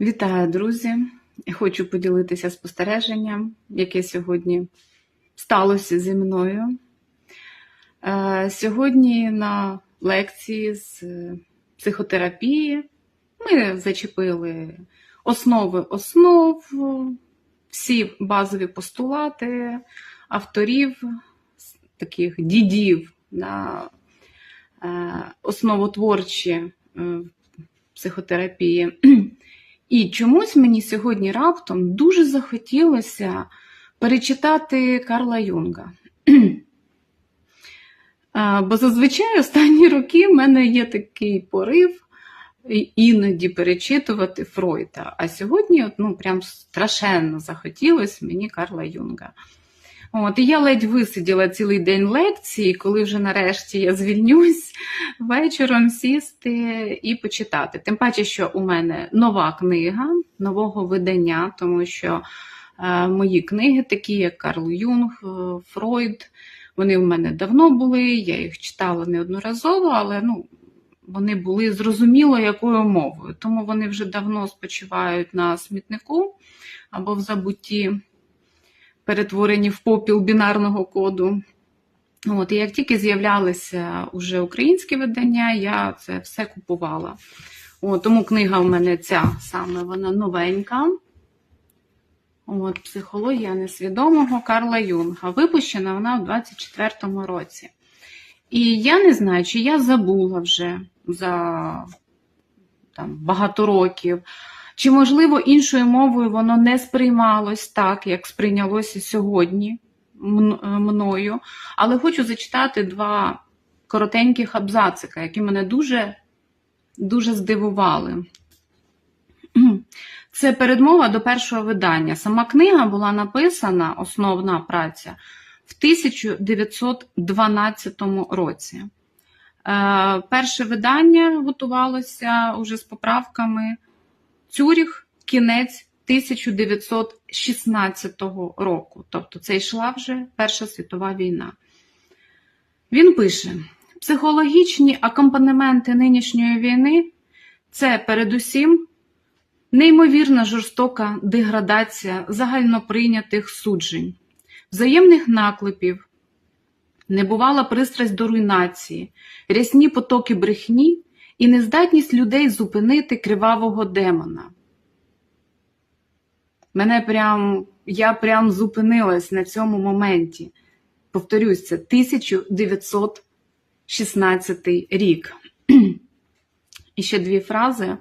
Вітаю, друзі! Хочу поділитися спостереженням, яке сьогодні сталося зі мною. Е, Сьогодні на лекції з е, психотерапії ми зачепили основи основ, всі базові постулати авторів, таких дідів на е, основотворчі психотерапії. І чомусь мені сьогодні раптом дуже захотілося перечитати Карла Юнга. Бо зазвичай останні роки в мене є такий порив іноді перечитувати Фройда. А сьогодні ну, прям страшенно захотілося мені Карла Юнга. От, і я ледь висиділа цілий день лекції, коли вже нарешті я звільнюсь вечором сісти і почитати. Тим паче, що у мене нова книга нового видання, тому що е, мої книги, такі як Карл Юнг, е, Фройд, вони в мене давно були, я їх читала неодноразово, але ну, вони були зрозуміло якою мовою. Тому вони вже давно спочивають на смітнику або в забутті перетворені в попіл бінарного коду. От, І як тільки з'являлися вже українські видання, я це все купувала. От, Тому книга в мене ця саме вона новенька. От, Психологія несвідомого Карла Юнга. Випущена вона в 24-му році. І я не знаю, чи я забула вже за там, багато років. Чи, можливо, іншою мовою воно не сприймалось так, як сприйнялося сьогодні мною. Але хочу зачитати два коротеньких абзацика, які мене дуже, дуже здивували. Це передмова до першого видання. Сама книга була написана, основна праця, в 1912 році. Е, перше видання готувалося уже з поправками. Цюріх кінець 1916 року. Тобто це йшла вже Перша світова війна. Він пише: психологічні акомпанементи нинішньої війни це передусім неймовірна жорстока деградація загальноприйнятих суджень, взаємних наклепів, небувала пристрасть до руйнації, рясні потоки брехні і нездатність людей зупинити кривавого демона. Мене прям, я прям зупинилась на цьому моменті. Повторюсь, це 1916 рік. І ще дві фрази.